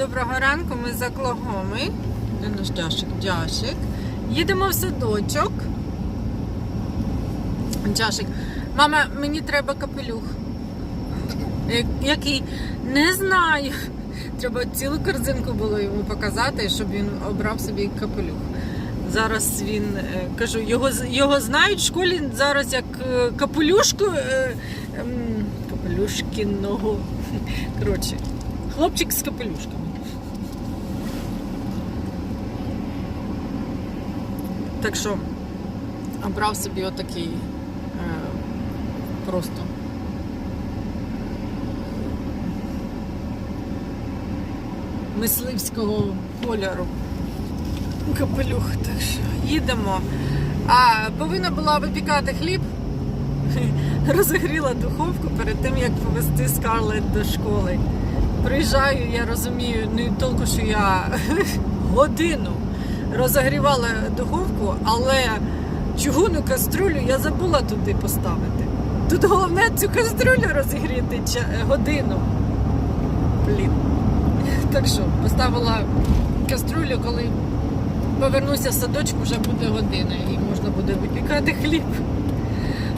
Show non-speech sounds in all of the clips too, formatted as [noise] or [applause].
Доброго ранку, ми за Клогоми. Де наш? Дяшик. Їдемо в садочок. Дяшик. Мама, мені треба капелюх. Який? Не знаю. Треба цілу корзинку було йому показати, щоб він обрав собі капелюх. Зараз він е, кажу, його його знають в школі зараз як е, капелюшку е, ем, капелюшкіного. Коротше, хлопчик з капелюшками. Так що обрав собі отакий е, просто. Мисливського кольору капелюх. Так що їдемо. А повинна була випікати хліб. [laughs] Розігріла духовку перед тим, як повезти Скарлет до школи. Приїжджаю, я розумію, не тільки що я [laughs] годину розігрівала духовку, але чугунну каструлю я забула туди поставити. Тут головне цю каструлю розігріти годину. Блін. Так що, поставила каструлю, коли повернуся в садочку, вже буде година і можна буде випікати хліб.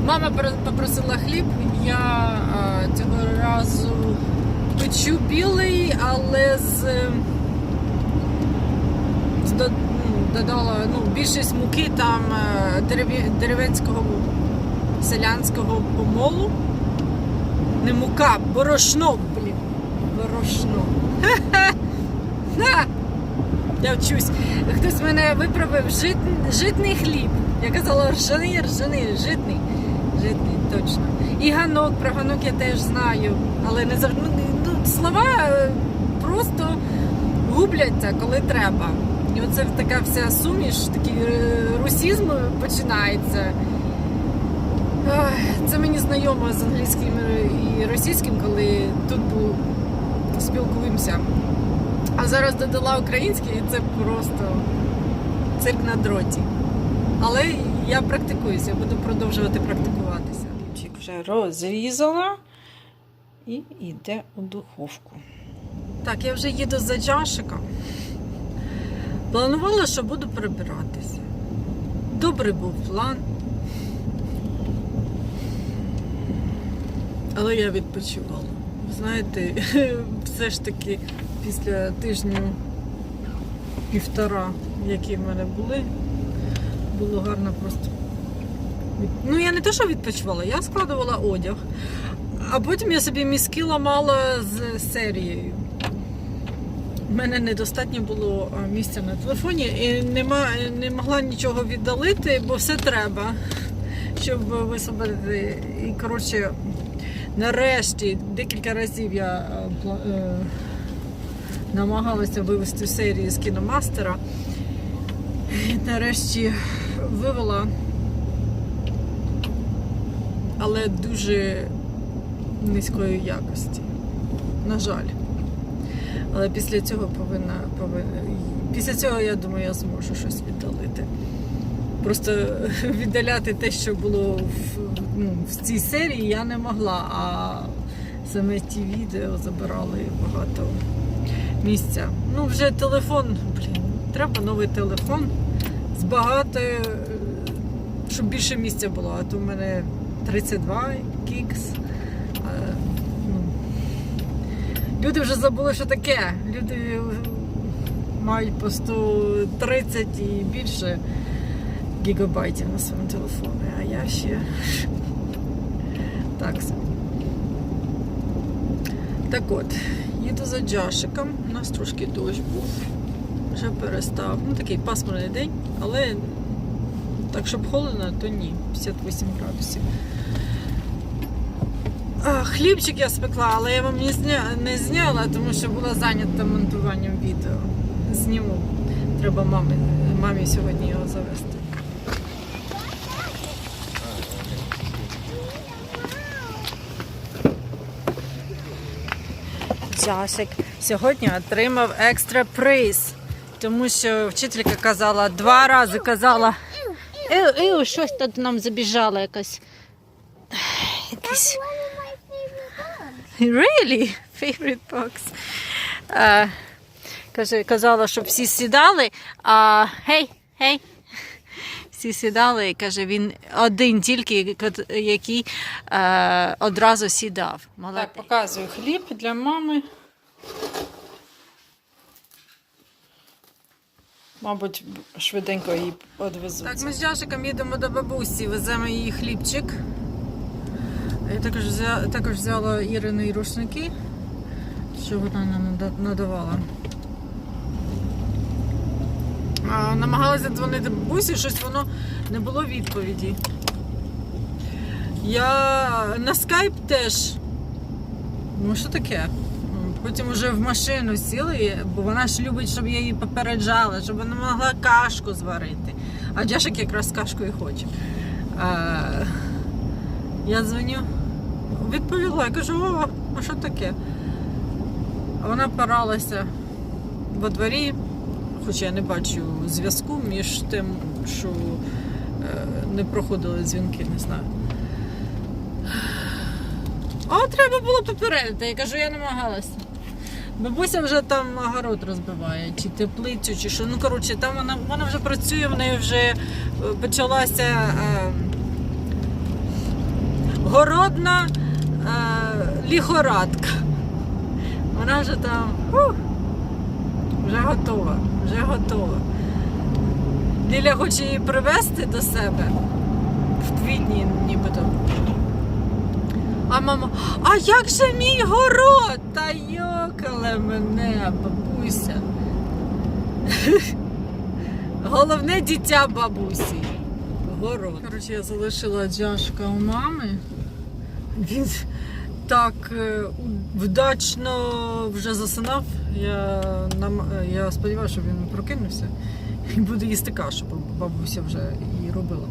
Мама попросила хліб, я цього разу печу білий, але з, з додала ну, більшість муки там е, деревенського селянського помолу. Не мука, борошно, блін. Борошно. [laughs] Я вчусь. Хтось мене виправив жит, житний хліб. Я казала ржаний, ржаний, житний. Житний, точно. І ганок, про ганок я теж знаю. Але не завжди. Ну, ну, слова е, просто губляться, коли треба. І оце така вся суміш, такий е, русізм починається. Це мені знайомо з англійським і російським, коли тут був спілкуємося. А зараз додала український, і це просто цирк на дроті. Але я практикуюся, я буду продовжувати практикуватися. Чик вже розрізала і йде у духовку. Так, я вже їду за Джашиком. Планувала, що буду прибиратися. Добрий був план. Але я відпочивала. Знаєте, [laughs] все ж таки після тижню півтора, які в мене були, було гарно просто. Ну, я не те, що відпочивала, я складувала одяг, а потім я собі мізки ламала з серією. У мене недостатньо було місця на телефоні і нема, не могла нічого віддалити, бо все треба, щоб висвободити. І коротше, нарешті декілька разів я е, е, намагалася вивести серії з кіномастера. І Нарешті вивела, але дуже низької якості. На жаль. Але після цього повинна, повинна після цього, я думаю, я зможу щось віддалити. Просто [laughs] віддаляти те, що було в, ну, в цій серії, я не могла, а саме ті відео забирали багато місця. Ну, вже телефон, блін, треба новий телефон з багато, е, щоб більше місця було, а то в мене 32 кікс. А, ну, Люди вже забули, що таке. Люди мають по 130 і більше гігабайтів на своєму телефоні, а я ще так. Так от, їду за Джашиком. У нас трошки дощ був. Вже перестав. Ну такий пасмурний день, але так, щоб холодно, то ні. 58 градусів. Хлібчик я спекла, але я вам не, зня... не зняла, тому що була зайнята монтуванням відео. Зніму. Треба мамі, мамі сьогодні його завести. Джашик сьогодні отримав екстра приз, тому що вчителька казала два рази казала. Еу, еу, щось тут нам забіжало якось. Якийсь [laughs] Really? Favorite box. Каже, казала, щоб всі сідали, а гей, гей. Всі сідали і каже, він один тільки, який е, одразу сідав. Молодець. Так, показую хліб для мами. Мабуть, швиденько її одвезуть. Так, ми з Джашиком їдемо до бабусі, веземо її хлібчик. Я також взяла, також взяла Ірини рушники, що вона нам надавала. Намагалася дзвонити бабусі, щось воно не було відповіді. Я на скайп теж. Ну, що таке? Потім вже в машину сіли, бо вона ж любить, щоб я її попереджала, щоб вона могла кашку зварити. А Джашик якраз кашку і хоче. А, я дзвоню, відповіла, я кажу, о, а що таке? Вона поралася во дворі, хоча я не бачу зв'язку між тим, що е, не проходили дзвінки, не знаю. А треба було попередити. Я кажу, я намагалася. Бабуся вже там огород розбиває, чи теплицю, чи що. Ну, коротше, там вона, вона вже працює, в неї вже е, почалася е, городна ліхорадка. Вона вже там ух, вже готова, вже готова. Ліля хоче її привезти до себе в квітні, нібито. А мама, а як же мій город? Та йокале мене, бабуся. Головне дитя бабусі. Город. Коротше, я залишила джашка у мами. Він так е, вдачно вже засинав. Я, нам, е, я сподіваюся, що він прокинувся і буде їсти кашу, бо бабуся вже її робила.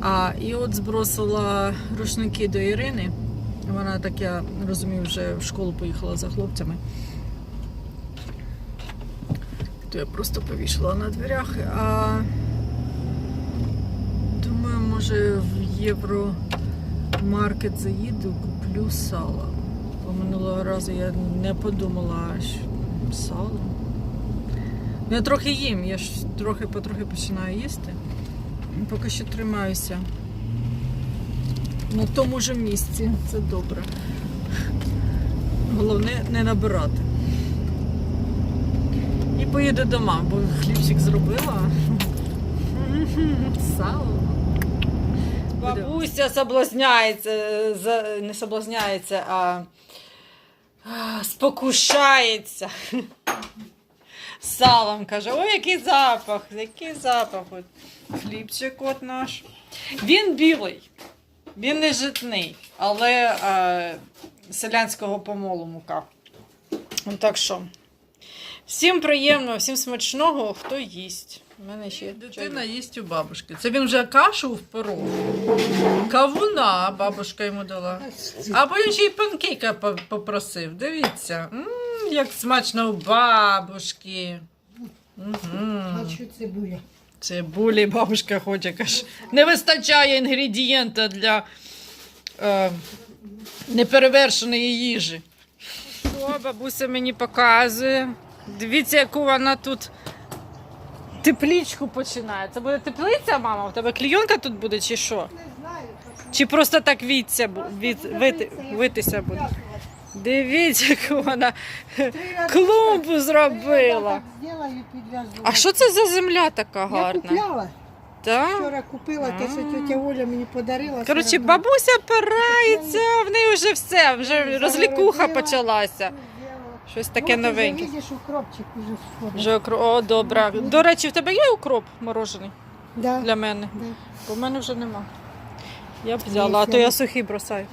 А, і от збросила рушники до Ірини. Вона, так я розумію, вже в школу поїхала за хлопцями. То я просто повішала на дверях. А думаю, може в євромаркет заїду, куплю сало. Бо минулого разу я не подумала аж сало. Ну, Я трохи їм, я ж трохи потрохи починаю їсти. Поки що тримаюся на тому ж місці. Це добре. Головне не набирати. І поїду дома, бо хлібчик зробила. [laughs] Сало. Бабуся соблазняється, за- не соблазняється, а а, спокушається. Салом каже, ой, який запах, який запах. От. Хлібчик от наш. Він білий. Він не житний, але е, селянського помолу мука. Ну, так що, всім приємно, всім смачного, хто їсть. У мене ще Дитина їсть у бабушки. Це він вже кашу впоров. Кавуна бабушка йому дала. А потім ще й панкейка попросив. Дивіться, м, як смачно у бабушки. Хочу цибуля. Цибулі бабушка хоче, каже. Не вистачає інгредієнта для е, неперевершеної їжі. О, бабуся мені показує. Дивіться, яку вона тут теплічку починає. Це буде теплиця, мама? У тебе клійонка тут буде чи що? Не знаю, Чи просто так віться, від, вити, витися буде? Дивіться, яку вона клумбу зробила. А що це за земля така Я гарна? купляла. Так? Вчора купила те, що тетя Оля мені подарила. Коротше, бабуся опирається, в неї вже все, вже розлікуха почалася. Щось таке Вот новеньке. Вже видиш, укропчик уже скоро. Вже окро... О, добре. До речі, в тебе є укроп морожений Да. для мене? Да. Бо в мене вже нема. Я б взяла, а то я сухий бросаю.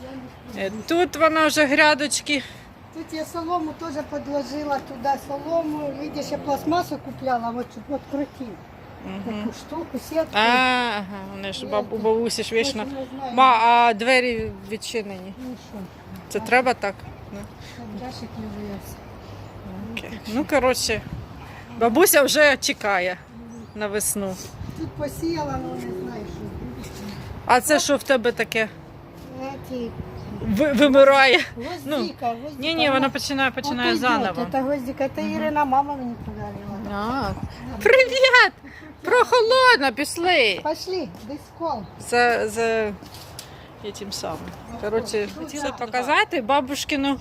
Е, Тут вона вже грядочки. Тут я солому теж подложила туди солому. Видиш, я пластмасу купляла, от щоб відкрутив. Таку штуку, сітку. Ага, вони ж баб... у бабусі ж вічно. Ма, а двері відчинені. Ну що, Це треба так? Ну. там Окей. Ну, коротше, бабуся вже чекає на весну. Тут посіяла, але не знаю, що. А це що в тебе таке? Ті ви- вимирає. Гвоздика, гвоздика. Ні, ні, вона починає починає заново. идет, Это гвоздика, это Ирина мама мені подарила. А, Привіт! Прохолодно, пішли. Пошли, десь кол. За, за этим самим. Коротше, хотіла показати бабушкину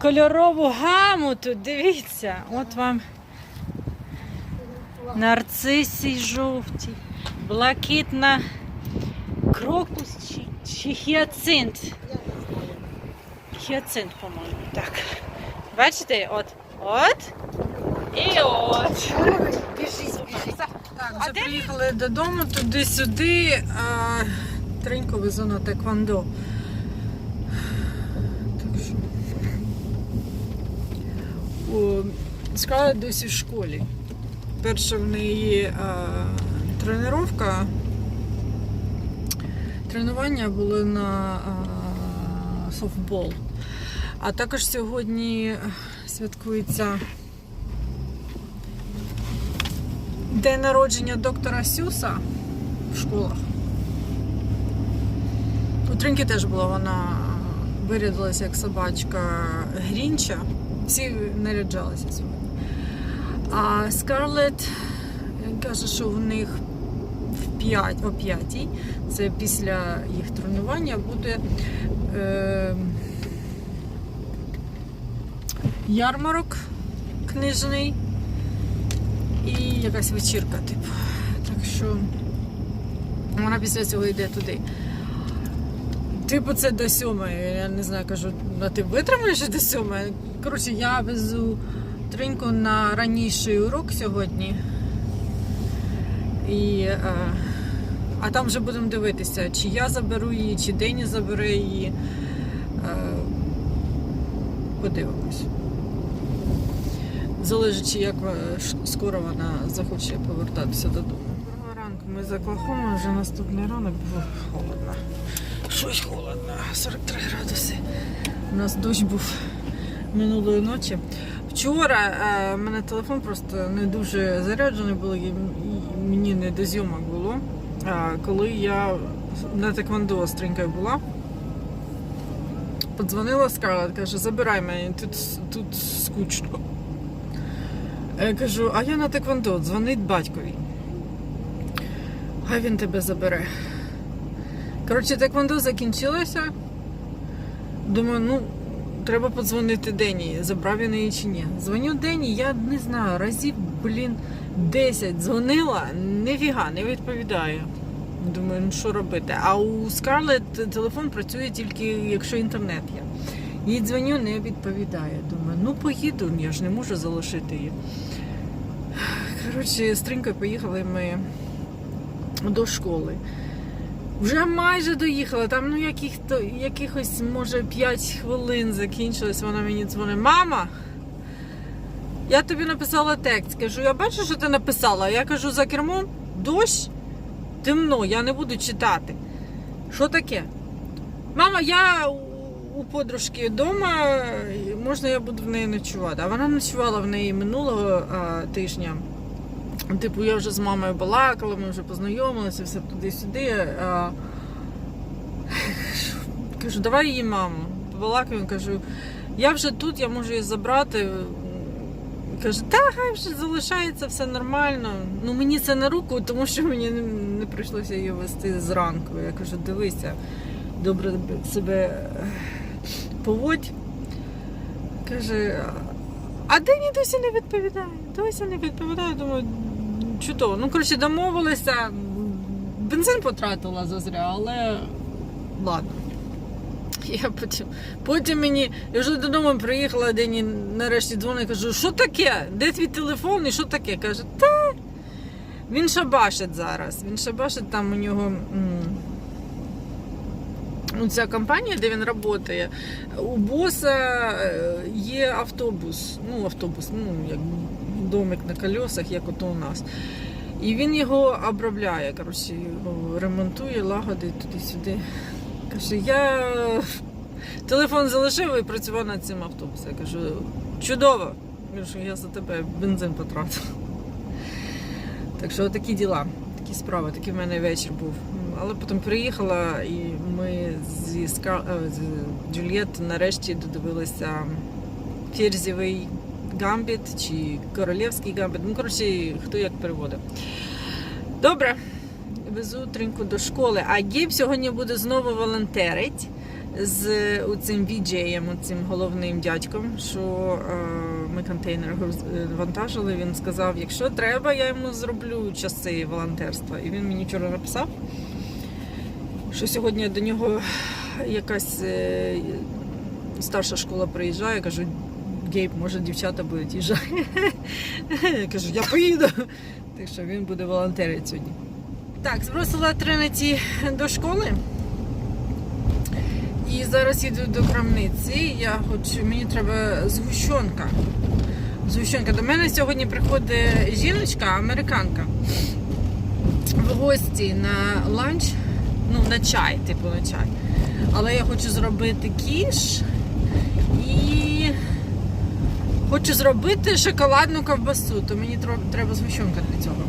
кольорову гаму тут. Дивіться, от вам нарциси жовті, блакитна крокус чи, чи гіацинт. Гіацинт, по-моєму. Так. Бачите, от. От. І от. Біжись, біжись. Так, вже приїхали додому, туди-сюди. А, Треньку везу на теквандо. Так досі в школі. Перша в неї а, тренування. Тренування були на а, софтбол. А також сьогодні святкується День народження доктора Сюса в школах. У Тринки теж була вона вирядилася як собачка Грінча. Всі наряджалися сьогодні. А Скарлет каже, що в них в 5, о 5, це після їх тренування, буде е, ярмарок книжний і якась вечірка, типу. Так що вона після цього йде туди. Типу, це до сьомої. Я не знаю, кажу, а ти витримаєш до сьомої? Коротше, я везу триньку на раніший урок сьогодні. І, е, а там вже будемо дивитися, чи я заберу її, чи Дені забере її. Е, подивимось. Залежить, як е, скоро вона захоче повертатися додому. Доброго ранку. Ми за Оклахомою, вже наступний ранок було холодно. Щось холодно, 43 градуси. У нас дощ був минулої ночі. Вчора е, мене телефон просто не дуже заряджений був, і мені не до зйомок було. А коли я на теквондо з була, подзвонила Скарлет, каже, забирай мене, тут, тут скучно. Я кажу, а я на теквондо, дзвонить батькові. Хай він тебе забере. Коротше, теквондо закінчилося. Думаю, ну, треба подзвонити Дені, забрав він її чи ні. Дзвоню Дені, я не знаю, разів, блін, 10 дзвонила, ніфіга, не відповідає. Думаю, ну що робити? А у Скарлет телефон працює тільки, якщо інтернет є. Їй дзвоню, не відповідає. Думаю, ну поїду, я ж не можу залишити її. Коротше, з поїхали ми до школи. Вже майже доїхала, там ну яких то якихось, може, 5 хвилин закінчилось. Вона мені дзвонить. Мама! Я тобі написала текст. Кажу, я бачу, що ти написала. Я кажу, за кермом дощ, темно, я не буду читати. Що таке? Мама, я у- подружки вдома, можна я буду в неї ночувати. А вона ночувала в неї минулого а, тижня. Типу, я вже з мамою балакала, ми вже познайомилися, все туди-сюди. А... Кажу, давай її маму. Побалакаю, кажу, я вже тут, я можу її забрати. Каже, та хай вже залишається все нормально. Ну мені це на руку, тому що мені не, не прийшлося її вести зранку. Я кажу, дивися, добре себе поводь. Каже, а Дені досі не відповідає. Досі не відповідає. Думаю, чудово. Ну, коротше, домовилися. Бензин потратила зазря, але ладно. Я потім, потім мені, я вже додому приїхала, Дені нарешті дзвонить, кажу, що таке? Де твій телефон і що таке? Каже, та він шабашить зараз. Він шабашить там у нього. Ну, ця компанія, де він працює, у боса е, є автобус. Ну, автобус, ну, як домик на колесах, як ото у нас. І він його обробляє, коротше, ремонтує, лагодить туди-сюди. Каже, я телефон залишив і працював над цим автобусом. Я кажу, чудово! Кажу, я за тебе бензин потратив. Так що такі діла, такі справи, такий в мене вечір був. але потім приїхала, і ми зі е, Джульєт нарешті додивилися Ферзєвий гамбіт чи королівський гамбіт. Ну, коротше, хто як переводить. Добре, везу тринку до школи. А Гіб сьогодні буде знову волонтерить з цим віджеєм, цим головним дядьком, що е, ми контейнер е, вантажили. Він сказав, якщо треба, я йому зроблю часи волонтерства. І він мені вчора написав, що сьогодні до нього якась е, старша школа приїжджає. Я кажу, Гейб, може дівчата будуть їжджати. Я кажу, я поїду. Так що він буде волонтерити сьогодні. Так, збросила Тринеті до школи. І зараз їду до крамниці. Я хочу, мені треба згущенка. Згущенка. До мене сьогодні приходить жіночка, американка, в гості на ланч, ну, на чай, типу на чай. Але я хочу зробити кіш і хочу зробити шоколадну ковбасу, то мені треба згущенка для цього.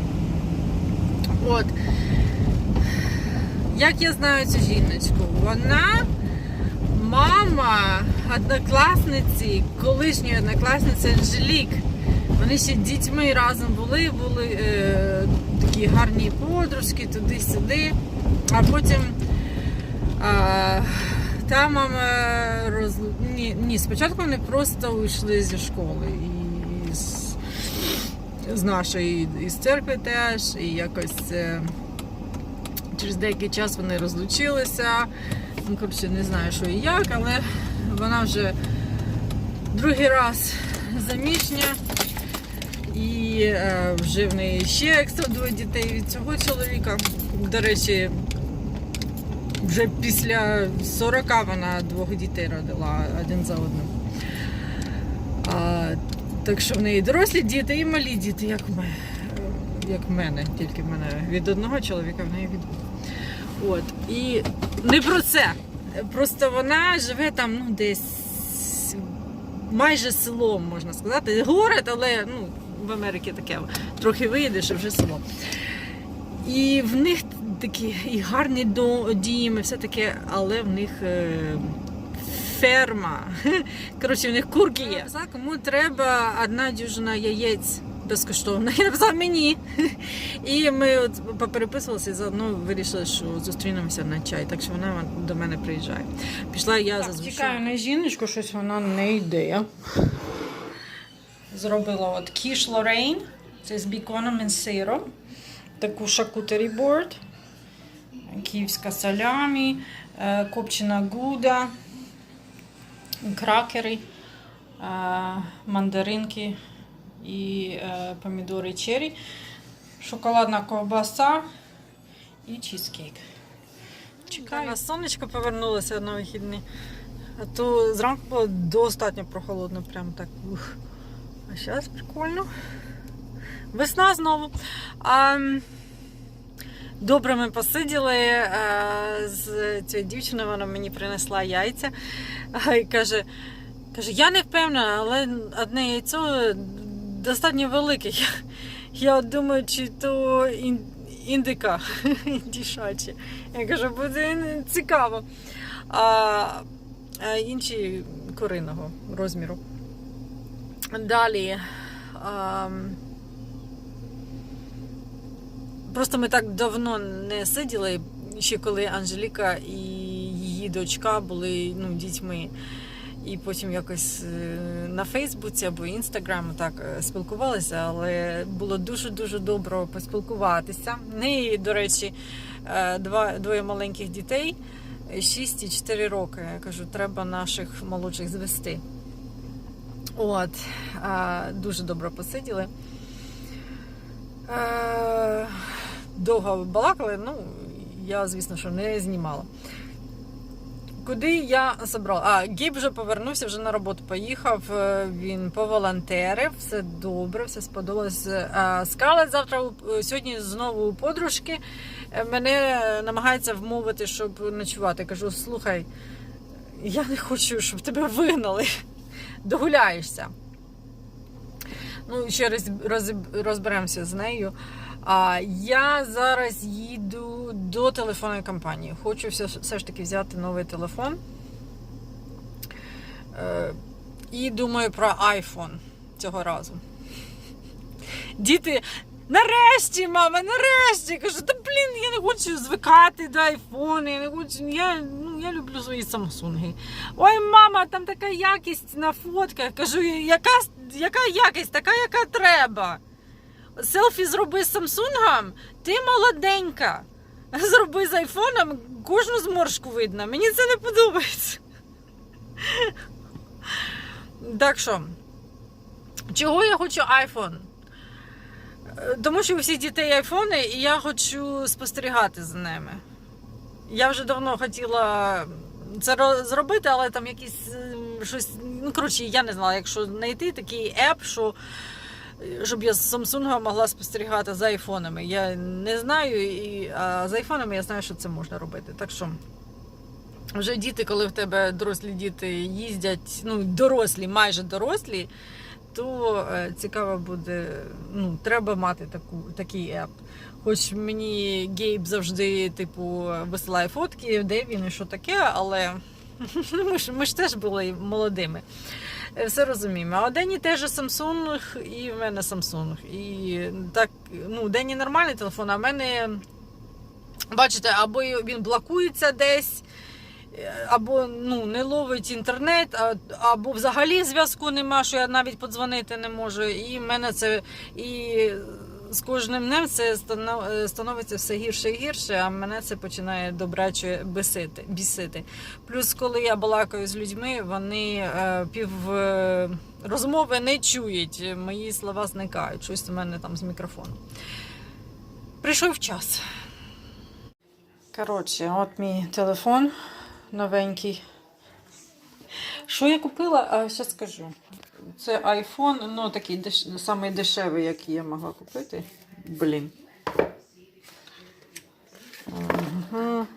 От. Як я знаю цю жіночку? Вона мама однокласниці, колишньої однокласниці Анжелік. Вони ще дітьми разом були, були е, такі гарні подружки, туди-сюди. А потім е, та мама роз... ні, ні, спочатку вони просто вийшли зі школи. І з, з нашої із церкви теж, і якось. Е, Через деякий час вони розлучилися. Ну, коротше, не знаю, що і як, але вона вже другий раз заміжня. І е, вже в неї ще екстра двоє дітей від цього чоловіка. До речі, вже після 40 вона двох дітей родила один за одним. А, так що в неї дорослі діти і малі діти, як мене. Як в мене, тільки в мене від одного чоловіка, в неї від. От. І не про це. Просто вона живе там, ну, десь майже селом, можна сказати. Город, але ну, в Америці таке трохи виїдеш, і вже село. І в них такі і гарні дім, і все таке, але в них е, ферма. [laughs] Коротше, в них курки є. Написала, Кому треба одна дюжина яєць безкоштовно. [laughs] Я написала мені. І ми от попереписувалися і заодно вирішили, що зустрінемося на чай. Так що вона до мене приїжджає. Пішла я Так, зазвичай. чекаю на жіночку, щось вона не йде. Зробила от кіш Лорейн. Це з біконом і сиром. Таку шакутері борд. Київська салямі, е, копчена гуда, кракери, е, мандаринки і е, помідори черрі, шоколадна ковбаса і чізкейк. Чекаю. На сонечко повернулося на вихідні. А то зранку було достатньо прохолодно, прям так. Ух. А зараз прикольно. Весна знову. А, добре, ми посиділи е, з цією дівчиною, вона мені принесла яйця. [laughs] І каже, каже, я не впевнена, але одне яйцо достатньо велике. [laughs] Я, я думаю, чи то індика [laughs] індішачі. Я кажу, буде цікаво. А, інші куриного розміру. Далі. А, просто ми так давно не сиділи, ще коли Анжеліка і її дочка були ну, дітьми. І потім якось е, на Фейсбуці або Інстаграм так е, спілкувалися, але було дуже-дуже добре поспілкуватися. В неї, до речі, е, два, двоє маленьких дітей, 6 і 4 роки. Я кажу, треба наших молодших звести. От, дуже добре посиділи. Е, Довго балакали, ну, я, звісно, що не знімала. Куди я забрала? А, Гіб вже повернувся, вже на роботу поїхав. е, Він поволонтерив, все добре, все сподобалось. А Скарлет завтра сьогодні знову у подружки. Е, Мене намагається вмовити, щоб ночувати. Кажу: слухай, я не хочу, щоб тебе вигнали. Догуляєшся. Ну, ще розберемося з нею. А я зараз їду до телефонної компанії. Хочу все, все ж таки взяти новий телефон. Е, і думаю про iPhone цього разу. Діти, нарешті, мама, нарешті! Кажу, та блін, я не хочу звикати до айфону, я не хочу. Я, ну, я люблю свої Самсунги. Ой, мама, там така якість на фотках. Кажу, яка, яка якість, така, яка треба. Селфі зроби з Самсунгом, ти молоденька. Зроби з айфоном, кожну зморшку видно. Мені це не подобається. Так що, чого я хочу? Е, Тому що у всіх дітей айфони, і я хочу спостерігати за ними. Я вже давно хотіла це зробити, але там якісь е, щось. Ну, коротше, я не знала, якщо знайти такий еп, що щоб я з Samsung могла спостерігати за айфонами. Я не знаю, і, а з айфонами я знаю, що це можна робити. Так що вже діти, коли в тебе дорослі діти їздять, ну, дорослі, майже дорослі, то е, цікаво буде, ну, треба мати таку, такий еп. Хоч мені Гейб завжди, типу, висилає фотки, де він і що таке, але [laughs] ми ж, ми ж теж були молодими. Е, Все розуміємо. А у Дені теж Samsung, і в мене Samsung. І так, ну, Дені нормальний телефон, а в мене, бачите, або він блокується десь, е, або ну, не ловить інтернет, або взагалі зв'язку нема, що я навіть подзвонити не можу. І в мене це і з кожним днем це е, становиться все гірше і гірше, а мене це починає добряче бісити. бісити. Плюс, коли я балакаю з людьми, вони е, пів е, розмови не чують, мої слова зникають. Щось у мене там з мікрофоном. Прийшов час. Коротше, от мій телефон новенький. Що я купила? А зараз скажу. Це iPhone, ну такий деш... самий дешевий, який я могла купити. Блін. Ага.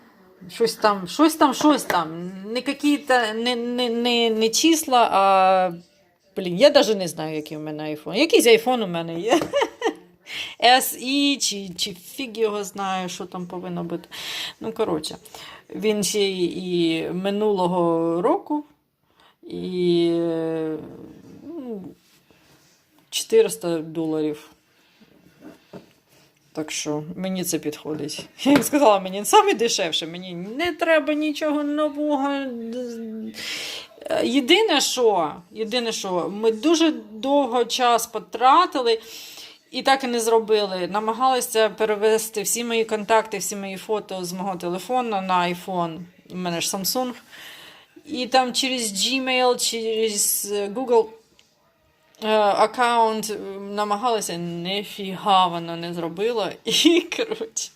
Щось там, щось там, щось там. Не какі-то, не, не, не, не числа, а. Блін, я навіть не знаю, який у мене iPhone. Якийсь iPhone у мене є. [laughs] SE, чи, чи фіг його знає, що там повинно бути. Ну, коротше, він ще і минулого року, і 400 доларів. Так що мені це підходить. [laughs] Я їм сказала, мені саме дешевше, мені не треба нічого нового. Єдине, що, єдине, що ми дуже довго час потратили і так і не зробили. Намагалися перевести всі мої контакти, всі мої фото з мого телефону на iPhone. У мене ж Samsung. І там через Gmail, через Google аккаунт е, намагалися, ніфіга воно не зробило. [laughs] І коротше.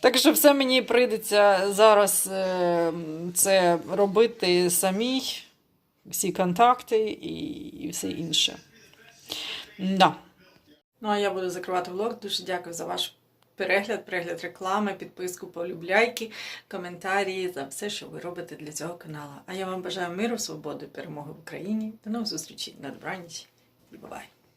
Так що все мені прийдеться зараз е, це робити самій, всі контакти і, і все інше. Да. Ну, а я буду закривати влог. Дуже дякую за ваш перегляд, перегляд реклами, підписку, полюбляйки, коментарі за все, що ви робите для цього каналу. А я вам бажаю миру, свободи, перемоги в Україні. До нових зустрічей на добраніч і бувай!